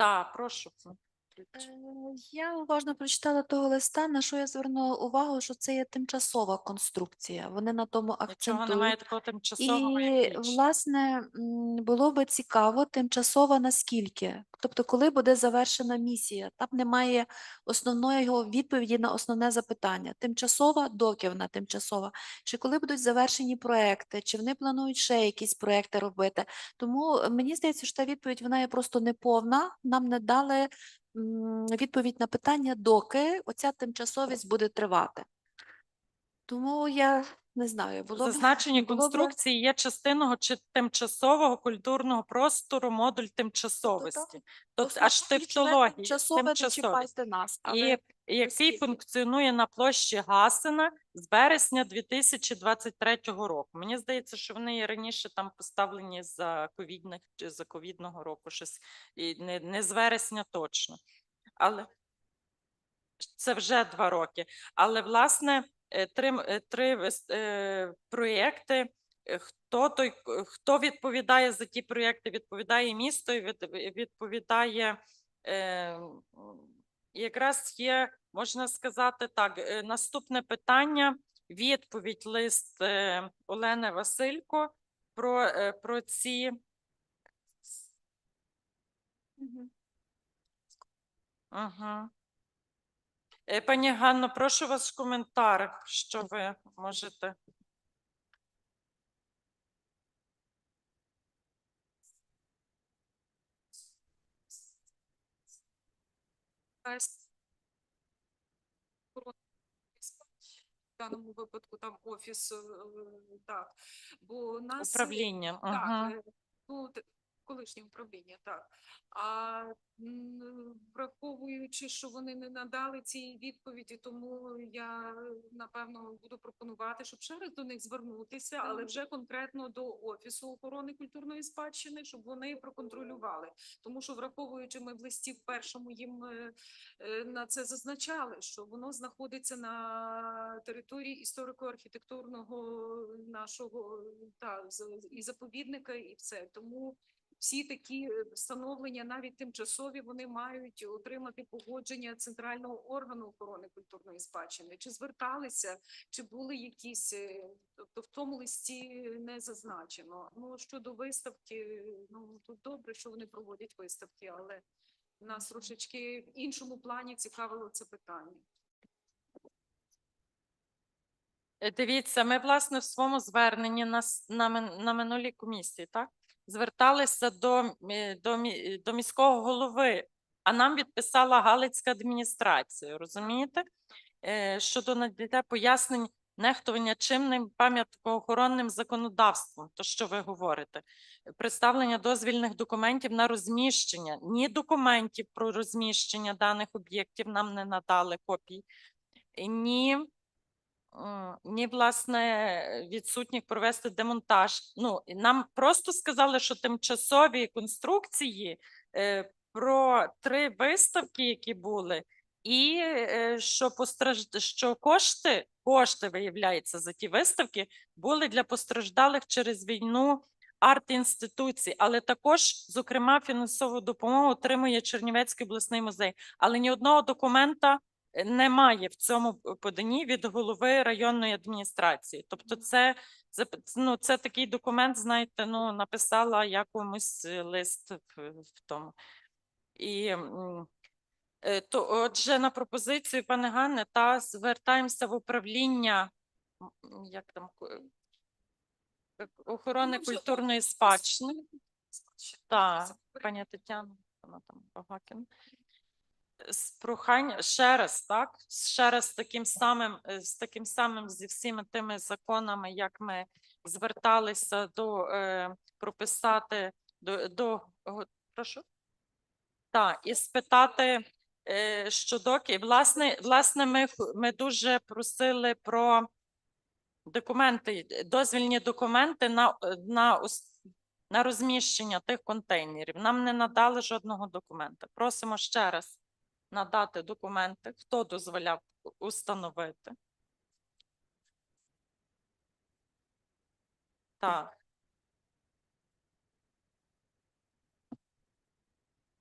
Так, прошу. Е, Я уважно прочитала того листа, на що я звернула увагу, що це є тимчасова конструкція. Вони на тому Нічого немає акцентують. такого тимчасового, І, власне, було би цікаво, тимчасова наскільки? Тобто, коли буде завершена місія? Там немає основної його відповіді на основне запитання. Тимчасова, доки вона тимчасова? Чи коли будуть завершені проекти? Чи вони планують ще якісь проекти робити? Тому е, мені здається, що та відповідь вона є просто неповна. Нам не дали відповідь на питання, доки оця тимчасовість буде тривати. Тому я не знаю, було б Зазначені було б- конструкції є частиною чи тимчасового культурного простору, модуль тимчасовості. Тут Основне аж ключове тимчасове, чіпайте нас. І Але який функціонує на площі Гасена з березня 2023 року. Мені здається, що вони і раніше там поставлені за ковідних чи за ковідного року, щось і не, не з вересня точно. Але це вже два роки. Але власне три, е, три е, проєкти. е, Хто той, хто відповідає за ті проєкти? Відповідає місто відповідає е, якраз є, можна сказати так, е, наступне питання, відповідь лист е, Олени Василько про, е, про ці. Мгм. Е, Пані Ганно, прошу вас коментар, що ви можете. В даному випадку там офіс, е, так, бо у нас е, Управління. так, Ага. е, ну, т- колишнє управління, так. А враховуючи, що вони не надали ці відповіді, тому я напевно буду пропонувати, щоб ще раз до них звернутися, але вже конкретно до офісу охорони культурної спадщини, щоб вони проконтролювали. Тому що враховуючи, ми в листі в першому їм е, е, на це зазначали, що воно знаходиться на території історико-архітектурного нашого та і заповідника, і все. Тому всі такі е, встановлення, навіть тимчасові, вони мають отримати погодження центрального органу охорони культурної спадщини. Чи зверталися, чи були якісь, е, тобто в тому листі не зазначено. Ну щодо виставки, ну тут добре, що вони проводять виставки, але нас трошечки в іншому плані цікавило це питання. Е, Дивіться, ми власне в своєму зверненні на, на, на минулій комісії, так? Зверталися до, е, до, до міського голови, а нам відписала Галицька адміністрація, розумієте? Е, Щодо надання пояснень нехтування чинним пам'яткоохоронним законодавством, то що ви говорите? Представлення дозвільних документів на розміщення, ні документів про розміщення даних об'єктів нам не надали копій, ні Ні, власне, відсутніх провести демонтаж. Ну, нам просто сказали, що тимчасові конструкції е, про три виставки, які були, і е, що постражд... що кошти, кошти, виявляється, за ті виставки були для постраждалих через війну арт-інституцій, але також, зокрема, фінансову допомогу отримує Чернівецький обласний музей. Але ні одного документа немає в цьому поданні від голови районної адміністрації. Тобто, це, це, ну, це такий документ, знаєте, ну, написала я комусь е, лист в, в тому. І е, то, отже, на пропозицію пане Ганне, та звертаємося в управління як там е, охорони Ну, культурної спадщини. Так, пані Тетяна, вона там Багакін. З прохання ще раз, так? Ще раз з таким самим, е, з таким самим зі всіма тими законами, як ми зверталися до е, прописати до, до прошу. Так, і спитати е, щодо ки- власне, власне, ми, ми дуже просили про документи, дозвільні документи на, е, на, на розміщення тих контейнерів. Нам не надали жодного документа. Просимо ще раз надати документи, хто дозволяв установити. Так.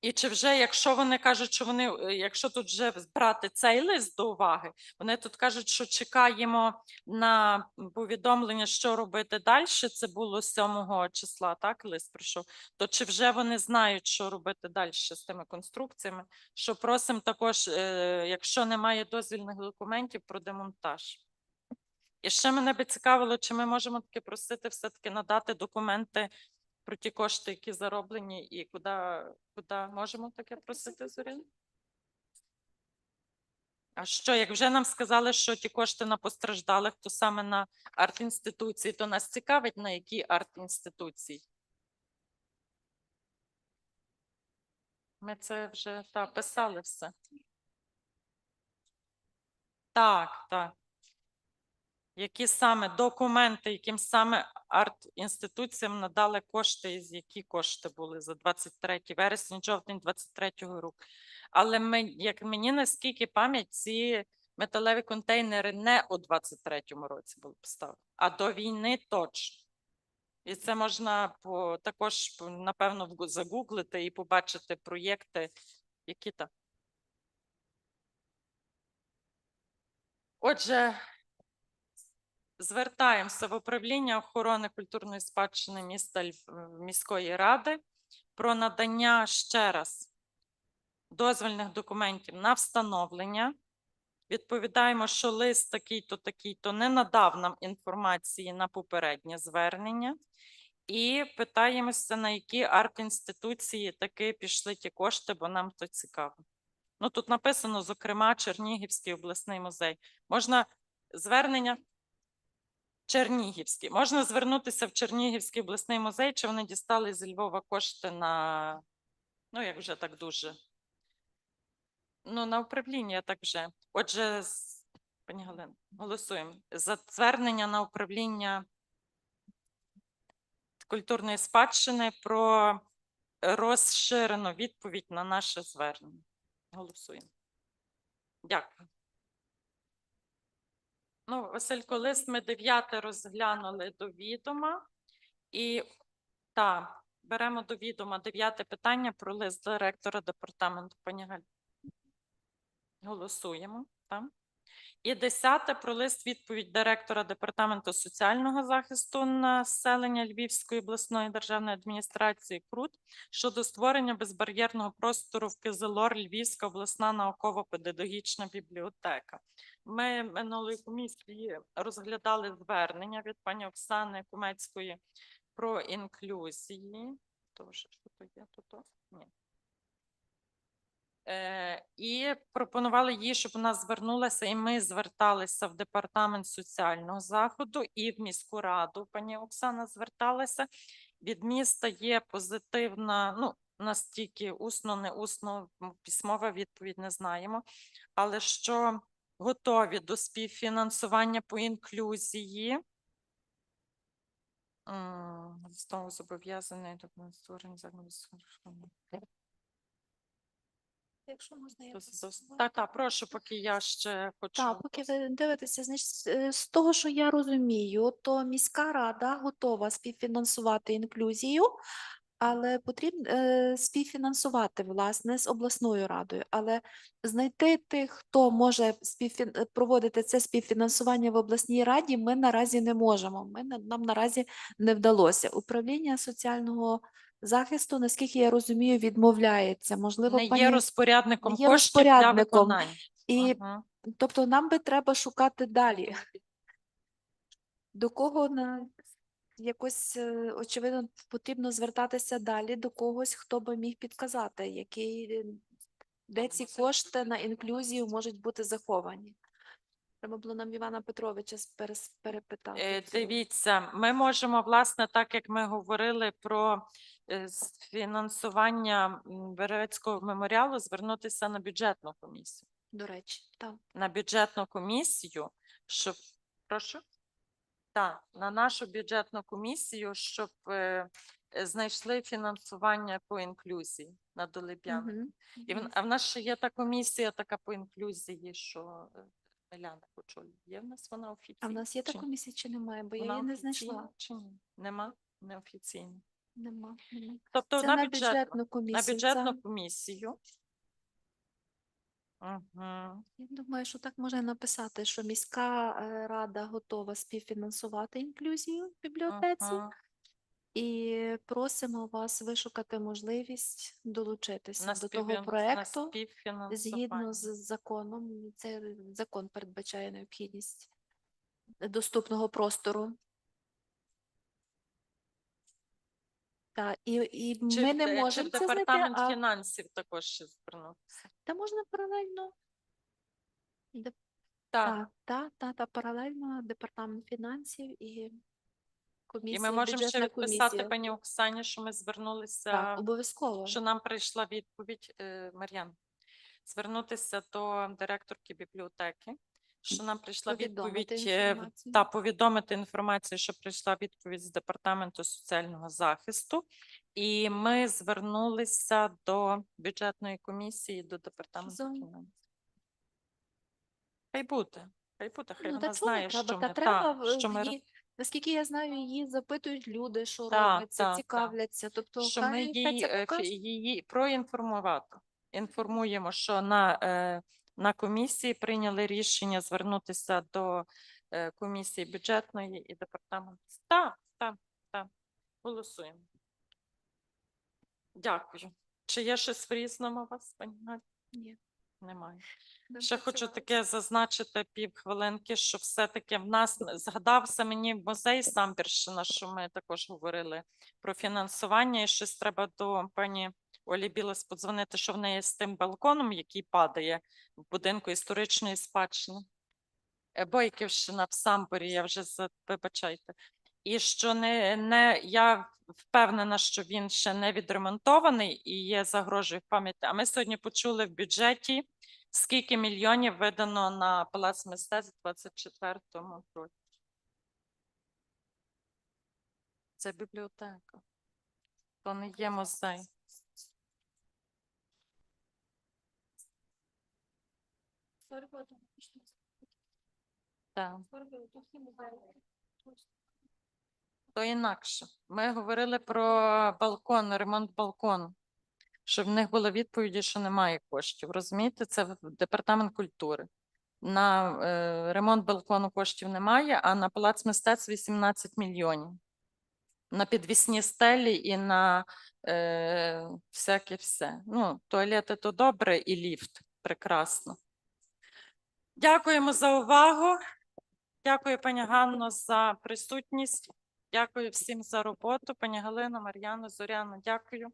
І чи вже, якщо вони кажуть, що вони, е, якщо тут вже брати цей лист до уваги, вони тут кажуть, що чекаємо на повідомлення, що робити далі. Це було 7 числа, так, лист прийшов. То чи вже вони знають, що робити далі з тими конструкціями? Що просимо також, е, якщо немає дозвільних документів, про демонтаж. І ще мене би цікавило, чи ми можемо таки просити все-таки надати документи про ті кошти, які зароблені, і куди, куди можемо таке просити, Зоряна? А що, як вже нам сказали, що ті кошти на постраждалих, то саме на арт-інституції, то нас цікавить, на які арт-інституції? Ми це вже та, писали все. Так, так. Які саме документи, яким саме арт-інституціям надали кошти, з які кошти були за 23 вересень, жовтень 23 року. Але ми, як мені наскільки пам'ять, ці металеві контейнери не у 23-му році були поставлені, а до війни точно. І це можна по, також, напевно, загуглити і побачити проєкти, які там. Отже, звертаємося в управління охорони культурної спадщини міста міської ради про надання ще раз дозвільних документів на встановлення. Відповідаємо, що лист такий-то, такий-то не надав нам інформації на попереднє звернення. І питаємося, на які арт-інституції таки пішли ті кошти, бо нам то цікаво. Ну, тут написано, зокрема, Чернігівський обласний музей. Можна звернення Чернігівський. Можна звернутися в Чернігівський обласний музей, чи вони дістали зі Львова кошти на, ну, як вже так дуже. Ну, на управління так вже. Отже, пані Галина, голосуємо. За звернення на управління культурної спадщини про розширену відповідь на наше звернення. Голосуємо. Дякую. Ну, Василько, лист ми дев'яте розглянули до відома. І так, беремо до відома дев'яте питання про лист директора департаменту. Пані Галь. Голосуємо. Так. І десяте про лист відповідь директора департаменту соціального захисту населення Львівської обласної державної адміністрації КРУТ щодо створення безбар'єрного простору в Кизилор Львівська обласна науково-педагогічна бібліотека. Ми минулої комісії розглядали звернення від пані Оксани Кумецької про інклюзії. Тож, що то є тут? Ні. Е, і пропонували їй, щоб вона звернулася, і ми зверталися в департамент соціального заходу і в міську раду. Пані Оксана зверталася. Від міста є позитивна, ну настільки усно, не усно, письмова відповідь не знаємо, але що готові до співфінансування по інклюзії. Знову зобов'язаний до створення закладу. Якщо можна, я Так, так, прошу, поки я ще хочу. Так, поки ви дивитеся, значить, з- е, того, що я розумію, то міська рада готова співфінансувати інклюзію, але потрібно е, співфінансувати власне з обласною радою. Але знайти тих, хто може співфін... проводити це співфінансування в обласній раді, ми наразі не можемо. Ми нам наразі не вдалося. Управління соціального захисту, наскільки я розумію, відмовляється. Можливо, не пані... є розпорядником є коштів для розпорядником. виконання. І Ага. Тобто нам би треба шукати далі. До кого на якось, е, очевидно, потрібно звертатися далі до когось, хто би міг підказати, який, е, де ці кошти на інклюзію можуть бути заховані. Треба було нам Івана Петровича перес- перепитати. Е, Дивіться, ми можемо, власне, так як ми говорили про е, фінансування м, Берецького меморіалу, звернутися на бюджетну комісію. До речі, так. На бюджетну комісію, щоб прошу. Так, на нашу бюджетну комісію, щоб е, е, знайшли фінансування по інклюзії на Долиб'яну. Мгм. І в, а в нас ще є та комісія така по інклюзії, що е, Миляна очолює. Є в нас вона офіційна? А в нас є та комісія чи немає? Бо я Вона її не офіційна знайшла. Чи ні? Нема? Неофіційна. Нема, нема. Тобто Це на на бюджетну, на комісію. Це, бюджетну комісію. Угу. я думаю, що так можна написати, що міська е, рада готова співфінансувати інклюзію в бібліотеці. І просимо вас вишукати можливість долучитися На до того співфін- на згідно з законом. Це закон передбачає необхідність доступного простору. Так, і, і Чи ми не чи можемо це знайти, департамент а фінансів також ще звернутися. та можна паралельно. Так, та, та, та, паралельно департамент фінансів і і ми можемо ще бюджетна відписати комісія. пані Оксані, що ми звернулися, Так, обов'язково. що нам прийшла відповідь, е, Мар'ян, звернутися до директорки бібліотеки, що нам прийшла Повідомити відповідь е, інформацію. та повідомити інформацію, що прийшла відповідь з департаменту соціального захисту, і ми звернулися до бюджетної комісії, до департаменту Зон- фінансів. Хай буде, хай буде, хай Ну, вона та знає, треба? що Та ми, треба, та, в- що ми, її- наскільки я знаю, її запитують люди, що Так, робиться, так, цікавляться. Тобто, що ми хай, її, це е, покаже. її проінформувати. Інформуємо, що на, е, на комісії прийняли рішення звернутися до е, комісії бюджетної і департаменту. Так, так, так. Голосуємо. Дякую. Чи є щось в різному у вас, пані Галь? Ні. Немає. Ще хочу таке зазначити півхвилинки, що все-таки в нас згадався мені музей Самбірщина, що ми також говорили про фінансування, і щось треба до пані Олі Білес подзвонити, що в неї з тим балконом, який падає в будинку історичної спадщини. Е, Бойківщина в Самборі, я вже за- вибачайте. І що не, не я впевнена, що він ще не відремонтований і є загрожує пам'яті. А ми сьогодні почули в бюджеті, скільки мільйонів видано на Палац мистецтв у 24-му році. Це бібліотека. То не є музей. Так. То інакше. Ми говорили про балкон, ремонт балкону. Що в них були відповіді, що немає коштів. Розумієте, це в департамент культури. На е, ремонт балкону коштів немає, а на палац мистецтв 18 мільйонів. На підвісні стелі і на е, всяке все. Ну, туалети то добре, і ліфт прекрасно. Дякуємо за увагу. Дякую, пані Ганно, за присутність. Дякую всім за роботу. Пані Галина, Мар'яна, Зоряна, дякую.